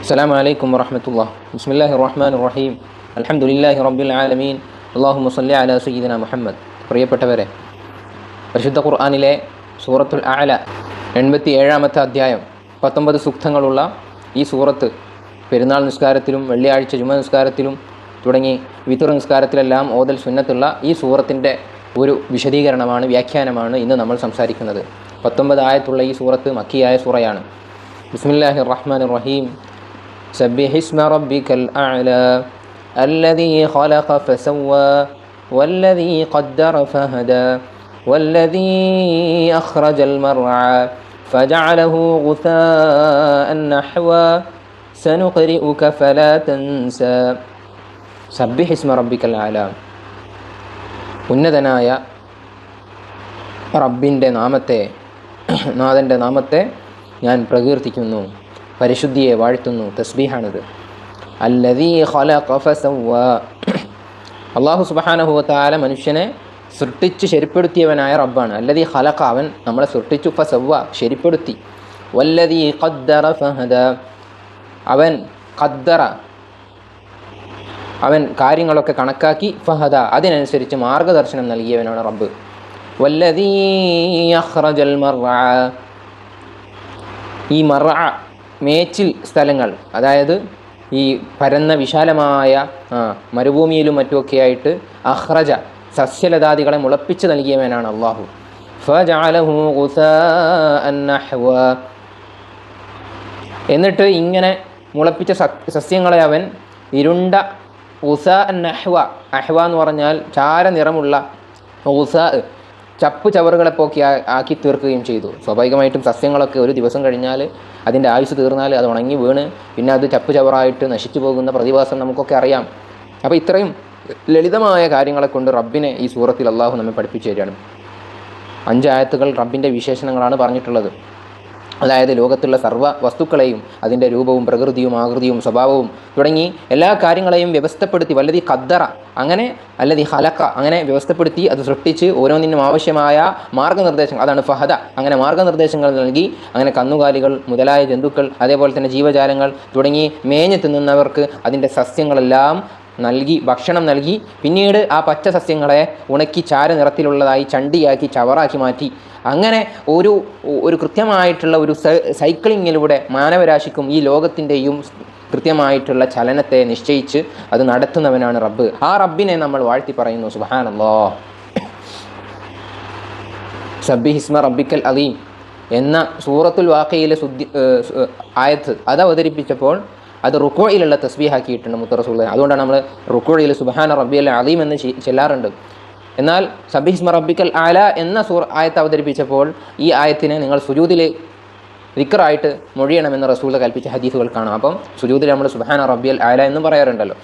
السلام عليكم ورحمة الله بسم الله الرحمن الرحيم الحمد لله رب العالمين اللهم صل على سيدنا മുഹമ്മദ് പ്രിയപ്പെട്ടവരെ പരിശുദ്ധ ഖുർആാനിലെ സൂറത്തുൽ അഅല എൺപത്തി ഏഴാമത്തെ അധ്യായം പത്തൊമ്പത് സൂക്തങ്ങളുള്ള ഈ സൂറത്ത് പെരുന്നാൾ നിസ്കാരത്തിലും വെള്ളിയാഴ്ച ജുമ നിസ്കാരത്തിലും തുടങ്ങി വിത്തുർ നിസ്കാരത്തിലെല്ലാം ഓതൽ സുന്നത്തുള്ള ഈ സൂറത്തിൻ്റെ ഒരു വിശദീകരണമാണ് വ്യാഖ്യാനമാണ് ഇന്ന് നമ്മൾ സംസാരിക്കുന്നത് പത്തൊമ്പത് ആയത്തുള്ള ഈ സൂറത്ത് മക്കിയായ സൂറയാണ് ബിസ്മില്ലാഹി റഹ്മാൻ റഹീം سبح اسم ربك الأعلى الذي خلق فسوى والذي قدر فهدى والذي أخرج المرعى فجعله غثاء نحوا سنقرئك فلا تنسى سبح اسم ربك الأعلى ഉന്നതനായ റബ്ബിൻ്റെ നാമത്തെ നാഥൻ്റെ നാമത്തെ ഞാൻ പ്രകീർത്തിക്കുന്നു പരിശുദ്ധിയെ വാഴ്ത്തുന്നു. തസ്ബീഹാണിത്. അല്ലതീ അള്ളാഹു സുബ്ഹാനഹു വതആല മനുഷ്യനെ സൃഷ്ടിച്ച് ശരിപ്പെടുത്തിയവനായ റബ്ബാണ്. അല്ലതീ ഖലഖ അവൻ നമ്മളെ സൃഷ്ടിച്ചു ഫസവ്വ ശരിപ്പെടുത്തി. വല്ലതീ ഖദ്ദറ ഫഹദ. അവൻ ഖദ്ദറ അവൻ കാര്യങ്ങളൊക്കെ കണക്കാക്കി ഫഹദ അതിനനുസരിച്ച് മാർഗദർശനം നൽകിയവനാണ് റബ്ബ്. വല്ലതീ അഹ്റജൽ മർഅ. ഈ മറ മേച്ചിൽ സ്ഥലങ്ങൾ അതായത് ഈ പരന്ന വിശാലമായ മരുഭൂമിയിലും മറ്റുമൊക്കെയായിട്ട് അഹ്റജ സസ്യലതാദികളെ മുളപ്പിച്ച് നൽകിയവനാണ് അള്ളാഹു. എന്നിട്ട് ഇങ്ങനെ മുളപ്പിച്ച സസ്യങ്ങളെ അവൻ ഇരുണ്ട ഉസ അൻ അഹ്വ അഹ്വ എന്ന് പറഞ്ഞാൽ ചാര നിറമുള്ള ഉസ ചപ്പ് ചവറുകളെ പോക്കി ആക്കി തീർക്കുകയും ചെയ്തു. സ്വാഭാവികമായിട്ടും സസ്യങ്ങളൊക്കെ ഒരു ദിവസം കഴിഞ്ഞാൽ അതിന്റെ ആയുസ് തീർന്നാൽ അത് ഉണങ്ങി വീണ് പിന്നെ അത് ചപ്പ് ചവറായിട്ട് നശിച്ചു പോകുന്ന പ്രതിഭാസം നമുക്കൊക്കെ അറിയാം. അപ്പോൾ ഇത്രയും ലളിതമായ കാര്യങ്ങളെ കൊണ്ട് റബ്ബിനെ ഈ സൂറത്തിൽ അള്ളാഹു നമ്മെ പഠിപ്പിച്ചു തരികയാണ്. അഞ്ചായത്തുകൾ റബ്ബിന്റെ വിശേഷണങ്ങളാണ് പറഞ്ഞിട്ടുള്ളത്. അതായത് ലോകത്തുള്ള സർവ വസ്തുക്കളെയും അതിന്റെ രൂപവും പ്രകൃതിയും ആകൃതിയും സ്വഭാവവും തുടങ്ങി എല്ലാ കാര്യങ്ങളെയും വ്യവസ്ഥപ്പെടുത്തി വല്ലതി കദ്ദറ അങ്ങനെ അല്ലതി ഹലക്ക അങ്ങനെ വ്യവസ്ഥപ്പെടുത്തി അത് സൃഷ്ടിച്ച് ഓരോന്നിനും ആവശ്യമായ മാർഗനിർദ്ദേശങ്ങൾ അതാണ് ഫഹദ. അങ്ങനെ മാർഗനിർദ്ദേശങ്ങൾ നൽകി അങ്ങനെ കന്നുകാലികൾ മുതലായ ജന്തുക്കൾ അതേപോലെ തന്നെ ജീവജാലങ്ങൾ തുടങ്ങി മേഞ്ഞു തിന്നുന്നവർക്ക് അതിന്റെ സസ്യങ്ങളെല്ലാം നൽകി ഭക്ഷണം നൽകി പിന്നീട് ആ പച്ച സസ്യങ്ങളെ ഉണക്കി ചാര നിറത്തിലുള്ളതായി ചണ്ടിയാക്കി ചവറാക്കി മാറ്റി. അങ്ങനെ ഒരു ഒരു കൃത്യമായിട്ടുള്ള ഒരു സൈക്ലിങ്ങിലൂടെ മാനവരാശിക്കും ഈ ലോകത്തിന്റെയും കൃത്യമായിട്ടുള്ള ചലനത്തെ നിശ്ചയിച്ച് അത് നടത്തുന്നവനാണ് റബ്ബ്. ആ റബ്ബിനെ നമ്മൾ വാഴ്ത്തി പറയുന്നു സുബാനല്ലോ സബ്ബി ഹിസ്മ റബ്ബിക്കൽ അലീം എന്ന സൂറത്തുൽ വാക്കയിലെ സുദ്ധി ആയത്ത് അത് അവതരിപ്പിച്ചപ്പോൾ അത് റുക്കോയിലുള്ള തസ്ബീഹാക്കിയിട്ടുണ്ട് മുത്തറസൂള്ള അതുകൊണ്ടാണ് നമ്മൾ റുക്കോയിൽ സുബഹാന റബ്ബിയൽ അലീം എന്ന് ചെല്ലാറുണ്ട്. എന്നാൽ സബിഹിസ്മ റബ്ബിക്കൽ ആല എന്ന സൂർ ആയത്ത് അവതരിപ്പിച്ചപ്പോൾ ഈ ആയത്തിനെ നിങ്ങൾ സുജൂതിൽ വിക്കറായിട്ട് മൊഴിയണമെന്ന് റസൂൽ കൽപ്പിച്ച ഹദീസുകൾ കാണാം. അപ്പം സുജൂദിൽ നമ്മൾ സുബാന റബ്ബിയൽ ആല എന്ന് പറയാറുണ്ടല്ലോ.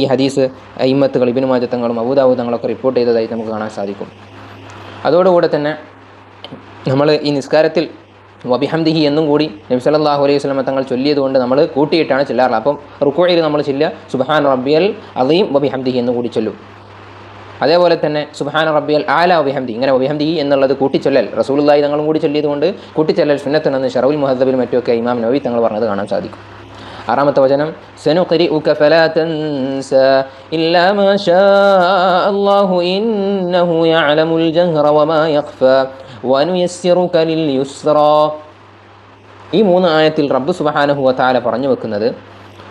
ഈ ഹദീസ് ഇമ്മത്തുകൾ ഇബിനു മാജത്തങ്ങളും അബൂദാബൂദങ്ങളൊക്കെ റിപ്പോർട്ട് ചെയ്തതായി നമുക്ക് കാണാൻ സാധിക്കും. അതോടുകൂടെ തന്നെ നമ്മൾ ഈ നിസ്കാരത്തിൽ വബിഹംദിഹി എന്നും കൂടി നബി സല്ലാഹു അലൈഹി വസ്ലമ തങ്ങൾ ചൊല്ലിയതുകൊണ്ട് നമ്മൾ കൂട്ടിയിട്ടാണ് ചെല്ലാറുള്ളത്. അപ്പം റുക്കോയിൽ നമ്മൾ ചെല്ലുക സുബാൻ റബ്ബിയൽ അലീം വബിഹംദിഹി എന്നും കൂടി ചൊല്ലും. അതേപോലെ തന്നെ സുബാൻ റബ്ബിയൽ ആല വബിഹംദി ഇങ്ങനെ വബിഹംദി എന്നുള്ളത് കൂട്ടിച്ചൊല്ലൽ. റസൂലുള്ളാഹി തങ്ങളും കൂടി ചൊല്ലിയതുകൊണ്ട് കൂട്ടിച്ചൊല്ലൽ സുന്നത്തുണ്ടെന്ന് ഷറവുൽ മുഹദ്ബിൽ മറ്റുമൊക്കെ ഇമാം നബി തങ്ങൾ പറഞ്ഞത് കാണാൻ സാധിക്കും. ആറാമത്തെ വചനം സനു കരി ഉക ഫലാതൻസ ഇല്ലാ അല്ലാഹു ഇന്നഹു യഅലമുൽ ജഹ്റ വമാ ഈ മൂന്ന് ആയത്തിൽ റബ്ബ് സുബഹാനഹുവ താല പറഞ്ഞു വെക്കുന്നത്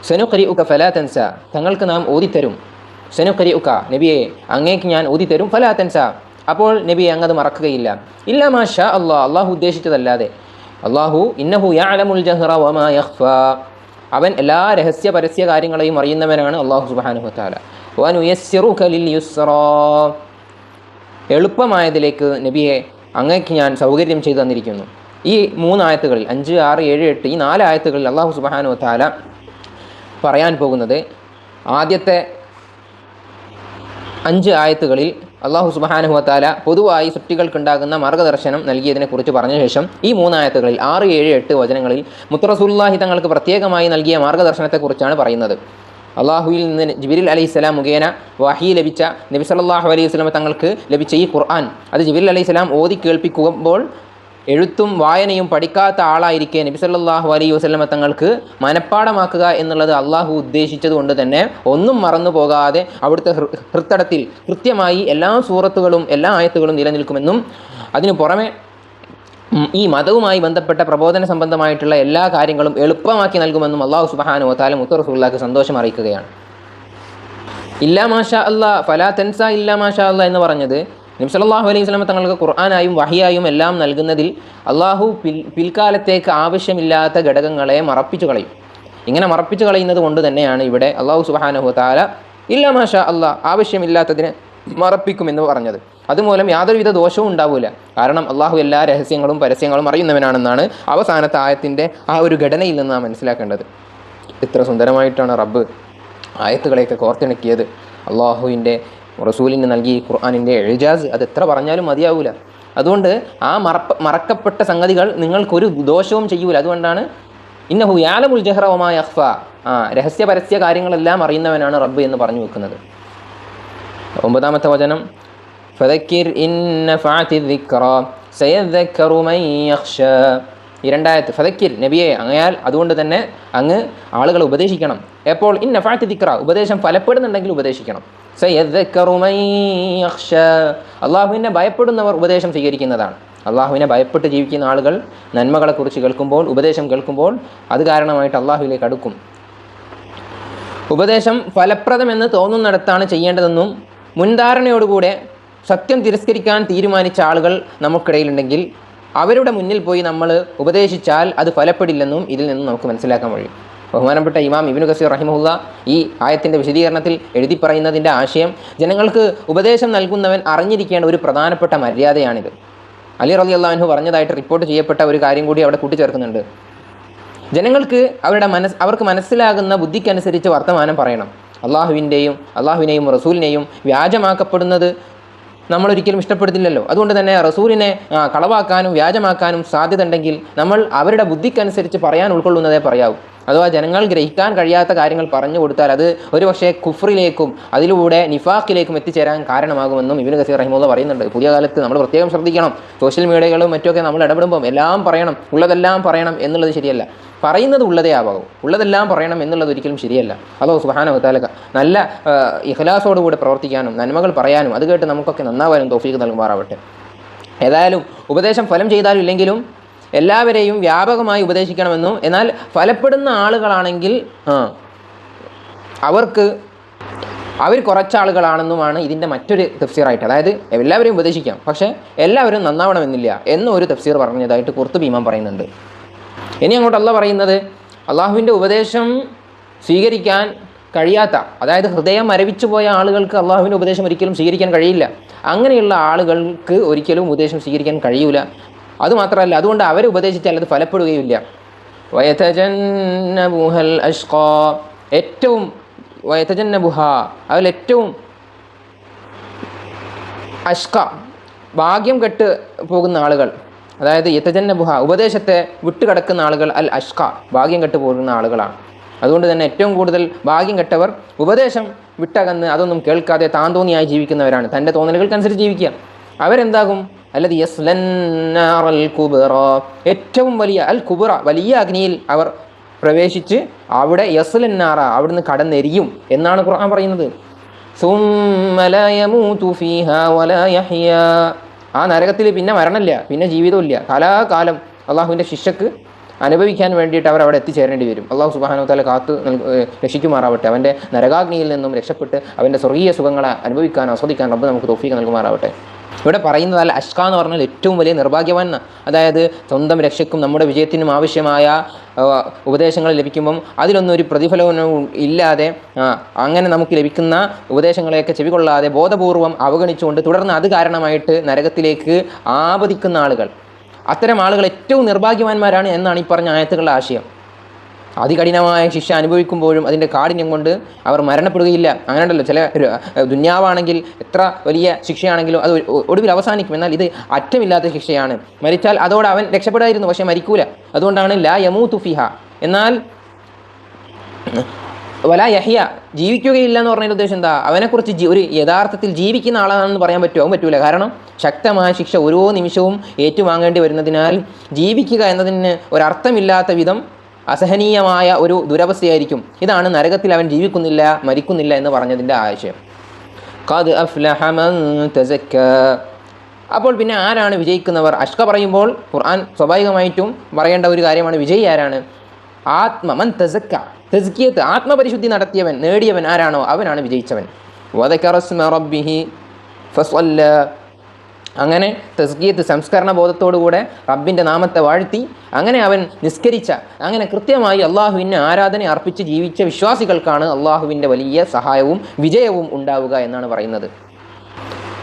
സെനുഖരി ഉക ഫലാ തൻസ. തങ്ങൾക്ക് നാം ഓതിത്തരും സെനുഖരി ഉക നബിയെ അങ്ങേക്ക് ഞാൻ ഓതിത്തരും ഫലാ തൻസ. അപ്പോൾ നബി അങ്ങത് മറക്കുകയില്ല. ഇല്ല മാഷ അള്ളാ അള്ളാഹു ഉദ്ദേശിച്ചതല്ലാതെ. അള്ളാഹു ഇന്നഹു യാലമുൽ ജഹ്റ വമാ അവൻ എല്ലാ രഹസ്യ പരസ്യ കാര്യങ്ങളെയും അറിയുന്നവനാണ് അള്ളാഹു സുബാനുഹു താല എളുപ്പമായതിലേക്ക് നബിയെ അങ്ങേക്ക് ഞാൻ സൗകര്യം ചെയ്തു തന്നിരിക്കുന്നു. ഈ മൂന്ന് ആയത്തുകളിൽ അഞ്ച് ആറ് ഏഴ് എട്ട് ഈ നാല് ആയത്തുകളിൽ അള്ളാഹു സുബാനു താല പറയാൻ പോകുന്നത് ആദ്യത്തെ അഞ്ച് ആയത്തുകളിൽ അള്ളാഹു സുബാനുഹു താല പൊതുവായി സൃഷ്ടികൾക്കുണ്ടാകുന്ന മാർഗദർശനം നൽകിയതിനെക്കുറിച്ച് പറഞ്ഞ ശേഷം ഈ മൂന്നായത്തുകളിൽ ആറ് ഏഴ് എട്ട് വചനങ്ങളിൽ മുത്തറസുല്ലാഹി തങ്ങൾക്ക് പ്രത്യേകമായി നൽകിയ മാർഗദർശനത്തെക്കുറിച്ചാണ് പറയുന്നത്. അള്ളാഹുവിൽ നിന്ന് ജിബിരിൽ അലൈഹി സ്വലാം മുഖേന വാഹി ലഭിച്ച നബി സല്ലല്ലാഹു അലൈഹി വസല്ലം തങ്ങൾക്ക് ലഭിച്ച ഈ ഖുർആൻ. അത് ജിബിരിൽ അലൈഹി സ്വലാം ഓതി കേൾപ്പിക്കുമ്പോൾ എഴുത്തും വായനയും പഠിക്കാത്ത ആളായിരിക്കെ നബി സല്ലാഹു അലൈഹി വസ്ലമ തങ്ങൾക്ക് മനഃപ്പാടമാക്കുക എന്നുള്ളത് അള്ളാഹു ഉദ്ദേശിച്ചത് കൊണ്ട് തന്നെ ഒന്നും മറന്നു പോകാതെ അവിടുത്തെ ഹൃത്തടത്തിൽ കൃത്യമായി എല്ലാ സൂറത്തുകളും എല്ലാ ആയത്തുകളും നിലനിൽക്കുമെന്നും അതിനു പുറമെ ഈ മതവുമായി ബന്ധപ്പെട്ട പ്രബോധന സംബന്ധമായിട്ടുള്ള എല്ലാ കാര്യങ്ങളും എളുപ്പമാക്കി നൽകുമെന്നും അള്ളാഹു സുബഹാനു വത്താല മുത്തർ റസൂല്ലാക്ക് സന്തോഷം അറിയിക്കുകയാണ്. ഇല്ലാ മാഷാ അല്ലാ ഫലാ തെൻസ ഇല്ലാ മാഷാ അല്ലാ എന്ന് പറഞ്ഞത് നിംസലാഹു അലൈഹി സ്വലമ തങ്ങൾക്ക് ഖുർആാനായും വഹിയായും എല്ലാം നൽകുന്നതിൽ അള്ളാഹു പിൽ പിൽക്കാലത്തേക്ക് ആവശ്യമില്ലാത്ത ഘടകങ്ങളെ മറപ്പിച്ചു കളയും. ഇങ്ങനെ മറപ്പിച്ചു കളയുന്നത് കൊണ്ട് തന്നെയാണ് ഇവിടെ അള്ളാഹു സുബാനഹു താല ഇല്ലാ മാഷാ അല്ലാ ആവശ്യമില്ലാത്തതിനെ മറപ്പിക്കുമെന്ന് പറഞ്ഞത്. അതുമൂലം യാതൊരുവിധ ദോഷവും ഉണ്ടാവില്ല കാരണം അള്ളാഹു എല്ലാ രഹസ്യങ്ങളും പരസ്യങ്ങളും അറിയുന്നവനാണെന്നാണ് അവസാനത്തെ ആയത്തിന്റെ ആ ഒരു ഘടനയിൽ നിന്ന് നാം മനസ്സിലാക്കേണ്ടത്. ഇത്ര സുന്ദരമായിട്ടാണ് റബ്ബ് ആയത്തുകളെയൊക്കെ കോർത്തിണക്കിയത്. അള്ളാഹുവിന്റെ റസൂലിന് നൽകി ഖുർആാനിന്റെ എഴുജാസ് അത് എത്ര പറഞ്ഞാലും മതിയാവൂല. അതുകൊണ്ട് ആ മറപ്പ മറക്കപ്പെട്ട സംഗതികൾ നിങ്ങൾക്കൊരു ദോഷവും ചെയ്യൂല. അതുകൊണ്ടാണ് ഇന്നഹു യാലമുൽ ജഹ്റവമായ അഹ്ഫ ആ രഹസ്യ പരസ്യ കാര്യങ്ങളെല്ലാം അറിയുന്നവനാണ് റബ്ബ് എന്ന് പറഞ്ഞു വെക്കുന്നത്. ഒമ്പതാമത്തെ വചനം യഖ്ഷ ഈ രണ്ടായത്ത് ഫദക്കിർ നബിയെ അങ്ങയാൽ അതുകൊണ്ട് തന്നെ അങ്ങ് ആളുകളെ ഉപദേശിക്കണം. എപ്പോൾ? ഇൻ നഫഅതി ദിക്ര ഉപദേശം ഫലപ്പെടുന്നുണ്ടെങ്കിൽ ഉപദേശിക്കണം. അള്ളാഹുവിനെ ഭയപ്പെടുന്നവർ ഉപദേശം സ്വീകരിക്കുന്നതാണ്. അള്ളാഹുവിനെ ഭയപ്പെട്ട് ജീവിക്കുന്ന ആളുകൾ നന്മകളെക്കുറിച്ച് കേൾക്കുമ്പോൾ ഉപദേശം കേൾക്കുമ്പോൾ അത് കാരണമായിട്ട് അള്ളാഹുവിലേക്ക് അടുക്കും. ഉപദേശം ഫലപ്രദമെന്ന് തോന്നുന്നിടത്താണ് ചെയ്യേണ്ടതെന്നും മുൻധാരണയോടുകൂടെ സത്യം തിരസ്കരിക്കാൻ തീരുമാനിച്ച ആളുകൾ നമുക്കിടയിലുണ്ടെങ്കിൽ അവരുടെ മുന്നിൽ പോയി നമ്മൾ ഉപദേശിച്ചാൽ അത് ഫലപ്പെടില്ലെന്നും ഇതിൽ നിന്നും നമുക്ക് മനസ്സിലാക്കാൻ കഴിയും. ബഹുമാനപ്പെട്ട ഇമാം ഇബിനു കസീർ റഹിമുല്ല ഈ ആയത്തിന്റെ വിശദീകരണത്തിൽ എഴുതി പറയുന്നതിന്റെ ആശയം ജനങ്ങൾക്ക് ഉപദേശം നൽകുന്നവൻ അറിഞ്ഞിരിക്കേണ്ട ഒരു പ്രധാനപ്പെട്ട മര്യാദയാണിത്. അലി റലി അള്ളാഹു പറഞ്ഞതായിട്ട് റിപ്പോർട്ട് ചെയ്യപ്പെട്ട ഒരു കാര്യം കൂടി അവിടെ കൂട്ടിച്ചേർക്കുന്നുണ്ട്. ജനങ്ങൾക്ക് അവരുടെ മനസ് അവർക്ക് മനസ്സിലാകുന്ന ബുദ്ധിക്കനുസരിച്ച് വർത്തമാനം പറയണം. അള്ളാഹുവിന്റെയും അള്ളാഹുവിനെയും റസൂലിനെയും വ്യാജമാക്കപ്പെടുന്നത് നമ്മൾ ഒരിക്കലും ഇഷ്ടപ്പെടുന്നില്ലല്ലോ അതുകൊണ്ട് തന്നെ റസൂലിനെ കളവാക്കാനും വ്യാജമാക്കാനും സാധ്യത ഉണ്ടെങ്കിൽ നമ്മൾ അവരുടെ ബുദ്ധിക്കനുസരിച്ച് പറയാൻ ഉൾക്കൊള്ളുന്നതേ പറയാവൂ. അഥവാ ജനങ്ങൾ ഗ്രഹിക്കാൻ കഴിയാത്ത കാര്യങ്ങൾ പറഞ്ഞു കൊടുത്താൽ അത് ഒരുപക്ഷെ കുഫ്രിലേക്കും അതിലൂടെ നിഫാഖിലേക്കും എത്തിച്ചേരാൻ കാരണമാകുമെന്നും ഇബിന് ഗസീർ റഹിമുള്ള പറയുന്നുണ്ട്. പുതിയ കാലത്ത് നമ്മൾ പ്രത്യേകം ശ്രദ്ധിക്കണം. സോഷ്യൽ മീഡിയകളും മറ്റുമൊക്കെ നമ്മൾ ഇടപെടുമ്പോൾ എല്ലാം പറയണം ഉള്ളതെല്ലാം പറയണം എന്നുള്ളത് ശരിയല്ല. പറയുന്നത് ഉള്ളതേ ആവാകൂ ഉള്ളതെല്ലാം പറയണം എന്നുള്ളത് ഒരിക്കലും ശരിയല്ല. അതോ സുഹാന താലക നല്ല ഇഹ്ലാസോടുകൂടെ പ്രവർത്തിക്കാനും നന്മകൾ പറയാനും അത് കേട്ട് നമുക്കൊക്കെ നന്നാവാനും തോഫീക്ക് നൽകുമാറാവട്ടെ. ഏതായാലും ഉപദേശം ഫലം ചെയ്താലും ഇല്ലെങ്കിലും എല്ലാവരെയും വ്യാപകമായി ഉപദേശിക്കണമെന്നും എന്നാൽ ഫലപ്പെടുന്ന ആളുകളാണെങ്കിൽ അവർക്ക് അവർ കുറച്ച് ആളുകളാണെന്നുമാണ് ഇതിന്റെ മറ്റൊരു തഫ്സീറായിട്ട്. അതായത് എല്ലാവരെയും ഉപദേശിക്കാം. പക്ഷേ എല്ലാവരും നന്നാവണമെന്നില്ല എന്നൊരു തഫ്സീർ പറഞ്ഞതായിട്ട് കുർത്ത് ഭീമാൻ പറയുന്നുണ്ട്. ഇനി അങ്ങോട്ട് പറയുന്നത് അള്ളാഹുവിന്റെ ഉപദേശം സ്വീകരിക്കാൻ കഴിയാത്ത അതായത് ഹൃദയം മരവിച്ചു പോയ ആളുകൾക്ക് അള്ളാഹുവിന്റെ ഉപദേശം ഒരിക്കലും സ്വീകരിക്കാൻ കഴിയില്ല. അങ്ങനെയുള്ള ആളുകൾക്ക് ഒരിക്കലും ഉപദേശം സ്വീകരിക്കാൻ കഴിയൂല. അതുമാത്രമല്ല അതുകൊണ്ട് അവർ ഉപദേശിച്ചാൽ അത് ഫലപ്പെടുകയില്ല. വയതജന്നബുഹൽ അഷ്കോ ഏറ്റവും വയതജന്നബുഹ അതിൽ ഏറ്റവും അഷ്ക ഭാഗ്യം കെട്ട് പോകുന്ന ആളുകൾ. അതായത് യത്തജന്നബുഹ ഉപദേശത്തെ വിട്ടുകിടക്കുന്ന ആളുകൾ അൽ അഷ്ക ഭാഗ്യം കെട്ടുപോകുന്ന ആളുകളാണ്. അതുകൊണ്ട് തന്നെ ഏറ്റവും കൂടുതൽ ഭാഗ്യം കെട്ടവർ ഉപദേശം വിട്ടകന്ന് അതൊന്നും കേൾക്കാതെ താൻ തോന്നിയായി ജീവിക്കുന്നവരാണ്. തന്റെ തോന്നലുകൾക്കനുസരിച്ച് ജീവിക്കുക. അവരെന്താകും? അല്ലത് യസ്ലന്നാറൽ കുബറ. ഏറ്റവും വലിയ അൽ കുബറ വലിയ അഗ്നിയിൽ അവർ പ്രവേശിച്ച് അവിടെ യസ്ലന്നാറ അവിടുന്ന് കടന്നെരിയും എന്നാണ് ഖുർആൻ പറയുന്നത്. സുമ്മലയമൂതു ഫീഹ വല യഹ്യ. ആ നരകത്തിൽ പിന്നെ മരണമില്ല പിന്നെ ജീവിതമില്ല കാലാകാലം അള്ളാഹുവിന്റെ ശിക്ഷക്ക് അനുഭവിക്കാൻ വേണ്ടിയിട്ട് അവർ അവിടെ എത്തിച്ചേരേണ്ടി വരും. അള്ളാഹു സുബാനോ തല കാത്ത് രക്ഷിക്കുമാറാവട്ടെ. അവന്റെ നരകാഗ്നിയിൽ നിന്നും രക്ഷപ്പെട്ട് അവന്റെ സ്വർഗീയ സുഖങ്ങളെ അനുഭവിക്കാൻ ആസ്വദിക്കാൻ റബ്ബ് നമുക്ക് തോഫീക്ക് നൽകുമാറാവട്ടെ. ഇവിടെ പറയുന്നത് അഷ്ക എന്ന് പറഞ്ഞാൽ ഏറ്റവും വലിയ നിർഭാഗ്യവാൻ. അതായത് സ്വന്തം രക്ഷയ്ക്കും നമ്മുടെ വിജയത്തിനും ആവശ്യമായ ഉപദേശങ്ങൾ ലഭിക്കുമ്പം അതിലൊന്നും ഒരു പ്രതിഫലവും ഇല്ലാതെ അങ്ങനെ നമുക്ക് ലഭിക്കുന്ന ഉപദേശങ്ങളെയൊക്കെ ചെവികൊള്ളാതെ ബോധപൂർവം അവഗണിച്ചുകൊണ്ട് തുടർന്ന് അത് കാരണമായിട്ട് നരകത്തിലേക്ക് ആപതിക്കുന്ന ആളുകൾ അത്തരം ആളുകൾ ഏറ്റവും നിർഭാഗ്യവാന്മാരാണ് എന്നാണ് ഈ പറഞ്ഞ ആയത്തുകളുടെ ആശയം അതികഠിനമായ ശിക്ഷ അനുഭവിക്കുമ്പോഴും അതിന്റെ കാഠിന്യം കൊണ്ട് അവർ മരണപ്പെടുകയില്ല. അങ്ങനെ ഉണ്ടല്ലോ ചില ദുന്യാവാണെങ്കിൽ എത്ര വലിയ ശിക്ഷയാണെങ്കിലും അത് ഒടുവിൽ അവസാനിക്കും. എന്നാൽ ഇത് അറ്റമില്ലാത്ത ശിക്ഷയാണ്. മരിച്ചാൽ അതോടെ അവൻ രക്ഷപ്പെടായിരുന്നു. പക്ഷേ മരിക്കൂല. അതുകൊണ്ടാണ് ലാ യമൂ തുഫിഹ എന്നാൽ വല യഹിയ ജീവിക്കുകയില്ല എന്ന് പറഞ്ഞതിന്റെ ഉദ്ദേശം എന്താ? അവനെക്കുറിച്ച് ഒരു യഥാർത്ഥത്തിൽ ജീവിക്കുന്ന ആളാണെന്ന് പറയാൻ പറ്റുമോ അവൻ പറ്റൂല. കാരണം ശക്തമായ ശിക്ഷ ഓരോ നിമിഷവും ഏറ്റുവാങ്ങേണ്ടി വരുന്നതിനാൽ ജീവിക്കുക എന്നതിന് ഒരർത്ഥമില്ലാത്ത വിധം അസഹനീയമായ ഒരു ദുരവസ്ഥയായിരിക്കും. ഇതാണ് നരകത്തിൽ അവൻ ജീവിക്കുന്നില്ല മരിക്കുന്നില്ല എന്ന് പറഞ്ഞതിന്റെ ആശയം. ഖദ് അഫ്ലഹ മൻ തസക്ക അപ്പോൾ പിന്നെ ആരാണ് വിജയിക്കുന്നവർ? അഷ്ക പറയുമ്പോൾ ഖുർആൻ സ്വാഭാവികമായിട്ടും പറയേണ്ട ഒരു കാര്യമാണ് വിജയി ആരാണ്? ആത്മമൻ തെസക്ക തസ്കിയത്ത് ആത്മപരിശുദ്ധി നടത്തിയവൻ നേടിയവൻ ആരാണോ? അവനാണ് വിജയിച്ചവൻ. വദക്കറ സ്മ റബ്ബിഹി ഫസ്വല്ല. അങ്ങനെ തസ്കിയത്ത് സംസ്കരണ ബോധത്തോടുകൂടെ റബ്ബിന്റെ നാമത്തെ വാഴ്ത്തി അങ്ങനെ അവൻ നിസ്കരിച്ച അങ്ങനെ കൃത്യമായി അള്ളാഹുവിന് ആരാധന അർപ്പിച്ച് ജീവിച്ച വിശ്വാസികൾക്കാണ് അള്ളാഹുവിന്റെ വലിയ സഹായവും വിജയവും ഉണ്ടാവുക എന്നാണ് പറയുന്നത്.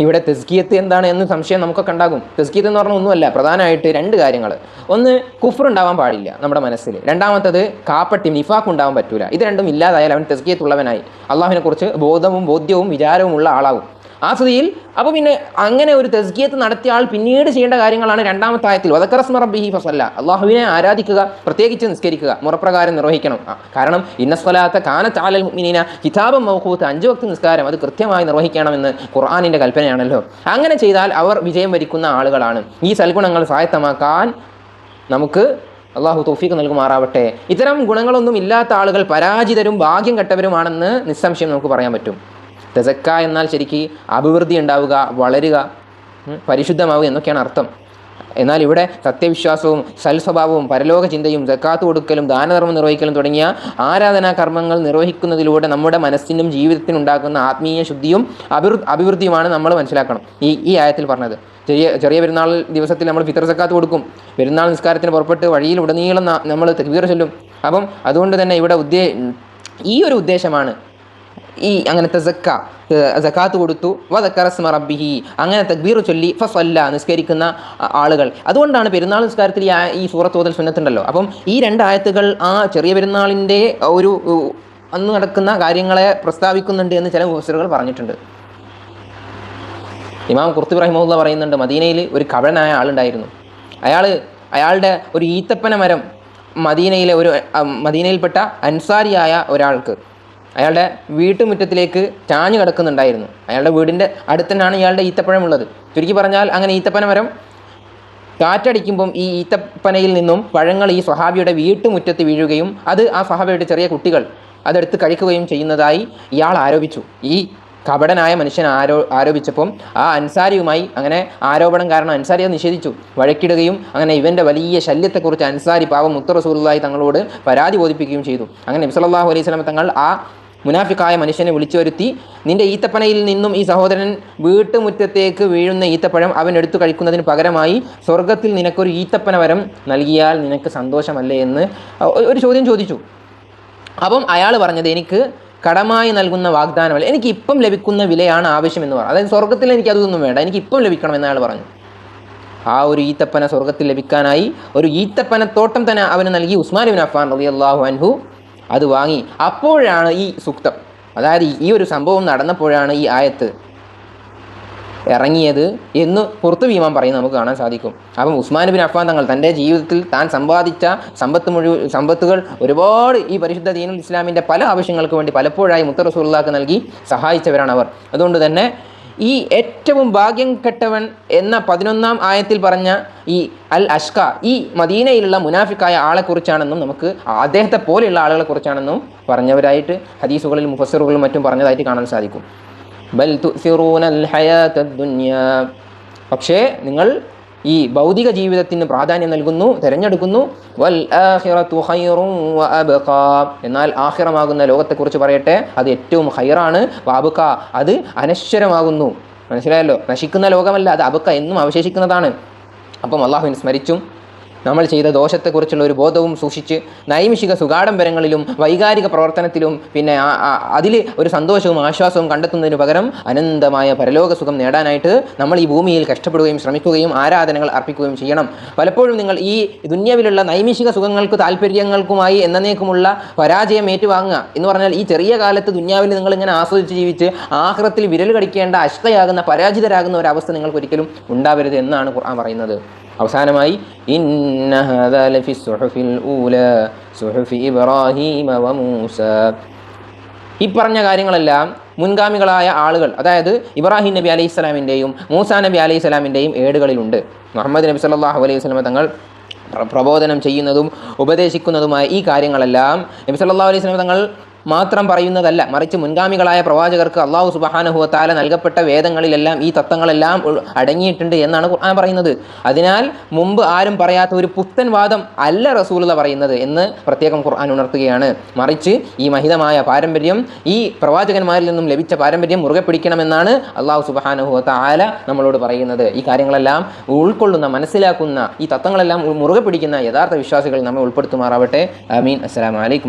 ഇവിടെ തെസ്കിയത്ത് എന്താണ് എന്ന് സംശയം നമുക്കൊക്കെ ഉണ്ടാകും. തെസ്കിയത്ത് എന്ന് പറഞ്ഞാൽ ഒന്നുമല്ല പ്രധാനമായിട്ട് രണ്ട് കാര്യങ്ങൾ. ഒന്ന് കുഫർ ഉണ്ടാവാൻ പാടില്ല നമ്മുടെ മനസ്സിൽ. രണ്ടാമത്തത് കാപ്പട്ടി നിഫാക്ക് ഉണ്ടാവാൻ പറ്റൂല. ഇത് രണ്ടും ഇല്ലാതായാൽ അവൻ തെസ്കിയത്തുള്ളവനായി അള്ളാഹുവിനെ കുറിച്ച് ബോധവും ബോധ്യവും വിചാരവും ഉള്ള ആളാകും ആ സ്ഥിതിയിൽ അപ്പോൾ പിന്നെ അങ്ങനെ ഒരു തെസ്കിയത്ത് നടത്തിയ ആൾ പിന്നീട് ചെയ്യേണ്ട കാര്യങ്ങളാണ് രണ്ടാമത്തെ ആയത്തിൽ. വദക്കറസ്മ റബ്ബിഹി ഫസല്ല. അള്ളാഹുവിനെ ആരാധിക്കുക പ്രത്യേകിച്ച് നിസ്കരിക്കുക മുറപ്രകാരം നിർവഹിക്കണം. കാരണം ഇന്നസ്വലാത്ത കാനത്താലൽ മുഅ്മിനീന കിതാബം മൗഖൂത്ത് അഞ്ച് വക്ത് നിസ്കാരം അത് കൃത്യമായി നിർവഹിക്കണമെന്ന് ഖുർആാനിന്റെ കൽപ്പനയാണല്ലോ. അങ്ങനെ ചെയ്താൽ അവർ വിജയം വരിക്കുന്ന ആളുകളാണ്. ഈ സൽഗുണങ്ങൾ സ്വായത്തമാക്കാൻ നമുക്ക് അള്ളാഹു തോഫീക്ക് നൽകുമാറാവട്ടെ. ഇത്തരം ഗുണങ്ങളൊന്നും ഇല്ലാത്ത ആളുകൾ പരാജിതരും ഭാഗ്യം കെട്ടവരുമാണെന്ന് നിസ്സംശയം നമുക്ക് പറയാൻ പറ്റും. തെസക്ക എന്നാൽ ശരിക്ക് അഭിവൃദ്ധി ഉണ്ടാവുക വളരുക പരിശുദ്ധമാവുക എന്നൊക്കെയാണ് അർത്ഥം. എന്നാൽ ഇവിടെ സത്യവിശ്വാസവും സൽസ്വഭാവവും പരലോക ചിന്തയും ജക്കാത്ത് കൊടുക്കലും ദാനധർമ്മം നിർവഹിക്കലും തുടങ്ങിയ ആരാധനാ കർമ്മങ്ങൾ നിർവഹിക്കുന്നതിലൂടെ നമ്മുടെ മനസ്സിനും ജീവിതത്തിനുണ്ടാക്കുന്ന ആത്മീയ ശുദ്ധിയും അഭിവൃ അഭിവൃദ്ധിയുമാണ് നമ്മൾ മനസ്സിലാക്കണം. ഈ ഈ ആയത്തിൽ പറഞ്ഞത്. ചെറിയ ചെറിയ പെരുന്നാൾ ദിവസത്തിൽ നമ്മൾ ഫിത്തർ സക്കാത്ത് കൊടുക്കും. പെരുന്നാൾ നിസ്കാരത്തിന് പുറപ്പെട്ട് വഴിയിൽ ഉടനീളം നമ്മൾ തീർച്ചല്ലും ചൊല്ലും. അപ്പം അതുകൊണ്ട് തന്നെ ഇവിടെ ഉദ്ദേ ഈ ഒരു ഉദ്ദേശമാണ് ഈ അങ്ങനത്തെ സക്ക സക്കാത്ത് കൊടുത്തു. വദക്കറസ്മ റബ്ബിഹി. അങ്ങനെ തക്ബീർ ചൊല്ലി ഫസ്വല്ല നിസ്കരിക്കുന്ന ആളുകൾ. അതുകൊണ്ടാണ് പെരുന്നാൾ നിസ്കാരത്തിൽ ഈ സൂറത്ത് ഓതൽ സുന്നത്തുണ്ടല്ലോ. അപ്പം ഈ രണ്ട് ആയത്തുകൾ ആ ചെറിയ പെരുന്നാളിന്റെ ഒരു അന്ന് നടക്കുന്ന കാര്യങ്ങളെ പ്രസ്താവിക്കുന്നുണ്ട് എന്ന് ചില മുഫസറുകൾ പറഞ്ഞിട്ടുണ്ട്. ഇമാം കുർത്തു റഹിമുല്ല പറയുന്നുണ്ട് മദീനയിൽ ഒരു കവനായ ആളുണ്ടായിരുന്നു. അയാൾ അയാളുടെ ഒരു ഈത്തപ്പന മരം മദീനയിലെ ഒരു മദീനയിൽപ്പെട്ട അൻസാരിയായ ഒരാൾക്ക്. അയാളുടെ വീട്ടുമുറ്റത്തിലേക്ക് ചാഞ്ഞു കിടക്കുന്നുണ്ടായിരുന്നു. അയാളുടെ വീടിന്റെ അടുത്തന്നാണ് ഇയാളുടെ ഈത്തപ്പഴം ഉള്ളത്. ചുരുക്കി പറഞ്ഞാൽ അങ്ങനെ ഈത്തപ്പന മരം കാറ്റടിക്കുമ്പം ഈ ഈത്തപ്പനയിൽ നിന്നും പഴങ്ങൾ ഈ സ്വഹാബിയുടെ വീട്ടുമുറ്റത്ത് വീഴുകയും അത് ആ സ്വഹാബിയുടെ ചെറിയ കുട്ടികൾ അതെടുത്ത് കഴിക്കുകയും ചെയ്യുന്നതായി ഇയാൾ ആരോപിച്ചു. ഈ കപടനായ മനുഷ്യൻ ആരോ ആരോപിച്ചപ്പം ആ അൻസാരിയുമായി അങ്ങനെ ആരോപണം കാരണം അൻസാരി അത് നിഷേധിച്ചു. വഴക്കിടുകയും അങ്ങനെ ഇവന്റെ വലിയ ശല്യത്തെക്കുറിച്ച് അൻസാരി പാവം മുത്തറസൂലായി തങ്ങളോട് പരാതി ബോധിപ്പിക്കുകയും ചെയ്തു. അങ്ങനെ നബി സല്ലല്ലാഹു അലൈഹി സ്വലം തങ്ങൾ ആ മുനാഫിക്കായ മനുഷ്യനെ വിളിച്ചു വരുത്തി നിന്റെ ഈത്തപ്പനയിൽ നിന്നും ഈ സഹോദരൻ വീട്ടുമുറ്റത്തേക്ക് വീഴുന്ന ഈത്തപ്പഴം അവൻ എടുത്തു കഴിക്കുന്നതിന് പകരമായി സ്വർഗത്തിൽ നിനക്കൊരു ഈത്തപ്പന വരം നൽകിയാൽ നിനക്ക് സന്തോഷമല്ലേ? എന്ന് ഒരു ചോദ്യം ചോദിച്ചു. അപ്പം അയാൾ പറഞ്ഞത് എനിക്ക് കടമായി നൽകുന്ന വാഗ്ദാനമല്ല എനിക്ക് ഇപ്പം ലഭിക്കുന്ന വിലയാണ് ആവശ്യമെന്ന് പറഞ്ഞു. അതായത് സ്വർഗത്തിൽ എനിക്ക് അതൊന്നും വേണ്ട എനിക്ക് ഇപ്പം ലഭിക്കണം എന്ന് അയാൾ പറഞ്ഞു. ആ ഒരു ഈത്തപ്പന സ്വർഗത്തിൽ ലഭിക്കാനായി ഒരു ഈത്തപ്പനത്തോട്ടം തന്നെ അവന് നൽകി ഉസ്മാൻ ബിൻ അഫാൻ റബി അള്ളാഹു അൻഹു അത് വാങ്ങി. അപ്പോഴാണ് ഈ സുക്തം. അതായത് ഈ ഒരു സംഭവം നടന്നപ്പോഴാണ് ഈ ആയത്ത് ഇറങ്ങിയത് എന്ന് പുറത്തു വീമാൻ പറയുന്നത് നമുക്ക് കാണാൻ സാധിക്കും. അപ്പം ഉസ്മാൻ ബിൻ അഫ്ഫാൻ തങ്ങൾ തന്റെ ജീവിതത്തിൽ താൻ സമ്പാദിച്ച സമ്പത്ത് മുഴുവൻ സമ്പത്തുകൾ ഒരുപാട് ഈ പരിശുദ്ധ ദീനുൽ ഇസ്ലാമിന്റെ പല ആവശ്യങ്ങൾക്ക് വേണ്ടി പലപ്പോഴായി മുത്ത റസൂള്ളാക്ക് നൽകി സഹായിച്ചവരാണ് അവർ. അതുകൊണ്ട് തന്നെ ഈ ഏറ്റവും ഭാഗ്യം കെട്ടവൻ എന്ന പതിനൊന്നാം ആയത്തിൽ പറഞ്ഞ ഈ അൽ അഷ്ക ഈ മദീനയിലുള്ള മുനാഫിക്കായ ആളെക്കുറിച്ചാണെന്നും നമുക്ക് അദ്ദേഹത്തെ പോലെയുള്ള ആളുകളെ കുറിച്ചാണെന്നും പറഞ്ഞവരായിട്ട് ഹദീസുകളിൽ മുഫസറുകളും മറ്റും പറഞ്ഞതായിട്ട് കാണാൻ സാധിക്കും. ബൽ പക്ഷേ നിങ്ങൾ ഈ ഭൗതിക ജീവിതത്തിന് പ്രാധാന്യം നൽകുന്നു തിരഞ്ഞെടുക്കുന്നു. വൽ എന്നാൽ ആഹിറമാകുന്ന ലോകത്തെക്കുറിച്ച് പറയട്ടെ അത് ഏറ്റവും ഹൈറാണ് വാബുക്ക അത് അനശ്വരമാകുന്നു. മനസ്സിലായല്ലോ? നശിക്കുന്ന ലോകമല്ല അത് അബുക്ക എന്നും അവശേഷിക്കുന്നതാണ്. അപ്പം അള്ളാഹുവിനെ സ്മരിച്ചും നമ്മൾ ചെയ്ത ദോഷത്തെക്കുറിച്ചുള്ള ഒരു ബോധവും സൂക്ഷിച്ച് നൈമിഷിക സുഗാഡംബരങ്ങളിലും വൈകാരിക പ്രവർത്തനത്തിലും പിന്നെ അതിൽ ഒരു സന്തോഷവും ആശ്വാസവും കണ്ടെത്തുന്നതിന് പകരം അനന്തമായ പരലോക സുഖം നേടാനായിട്ട് നമ്മൾ ഈ ഭൂമിയിൽ കഷ്ടപ്പെടുകയും ശ്രമിക്കുകയും ആരാധനകൾ അർപ്പിക്കുകയും ചെയ്യണം. പലപ്പോഴും നിങ്ങൾ ഈ ദുന്യാവിലുള്ള നൈമിഷിക സുഖങ്ങൾക്ക് താല്പര്യങ്ങൾക്കുമായി എന്നേക്കുമുള്ള പരാജയം ഏറ്റുവാങ്ങുക എന്ന് പറഞ്ഞാൽ ഈ ചെറിയ കാലത്ത് ദുന്യാവിൽ നിങ്ങൾ ഇങ്ങനെ ആസ്വദിച്ച് ജീവിച്ച് ആഹ്റത്തിൽ വിരൽ കടിക്കേണ്ട അശ്വയാകുന്ന പരാജിതരാകുന്ന ഒരവസ്ഥ നിങ്ങൾക്ക് ഒരിക്കലും ഉണ്ടാവരുത് എന്നാണ് ഖുർആൻ പറയുന്നത്. അവസാനമായി ഇബ്രാഹീമ വ ഈ പറഞ്ഞ കാര്യങ്ങളെല്ലാം മുൻഗാമികളായ ആളുകൾ അതായത് ഇബ്രാഹിം നബി അലൈഹി സ്വലാമിന്റെയും മൂസ നബി അലൈഹി സ്വലാമിന്റെയും ഏടുകളിലുണ്ട്. മുഹമ്മദ് നബി സല്ലല്ലാഹു അലൈഹി വസല്ലമ തങ്ങൾ പ്രബോധനം ചെയ്യുന്നതും ഉപദേശിക്കുന്നതുമായ ഈ കാര്യങ്ങളെല്ലാം നബി സല്ലാ അലൈഹി വസല്ലമ തങ്ങൾ മാത്രം പറയുന്നതല്ല. മറിച്ച് മുൻഗാമികളായ പ്രവാചകർക്ക് അള്ളാഹു സുബഹാനുഹുവത്താല നൽകപ്പെട്ട വേദങ്ങളിലെല്ലാം ഈ തത്വങ്ങളെല്ലാം അടങ്ങിയിട്ടുണ്ട് എന്നാണ് ഖുർആൻ പറയുന്നത്. അതിനാൽ മുമ്പ് ആരും പറയാത്ത ഒരു പുത്തൻ വാദം അല്ല റസൂലുള്ള പറയുന്നത് എന്ന് പ്രത്യേകം ഖുർആൻ ഉണർത്തുകയാണ്. മറിച്ച് ഈ മഹിതമായ പാരമ്പര്യം ഈ പ്രവാചകന്മാരിൽ നിന്നും ലഭിച്ച പാരമ്പര്യം മുറുകെ പിടിക്കണമെന്നാണ് അള്ളാഹു സുബഹാനുഹുവത്താല നമ്മളോട് പറയുന്നത്. ഈ കാര്യങ്ങളെല്ലാം ഉൾക്കൊള്ളുന്ന മനസ്സിലാക്കുന്ന ഈ തത്വങ്ങളെല്ലാം മുറുകെ പിടിക്കുന്ന യഥാർത്ഥ വിശ്വാസികൾ നമ്മെ ഉൾപ്പെടുത്തുമാറാവട്ടെ. അമീൻ അസ്സലാമു അലൈക്കും.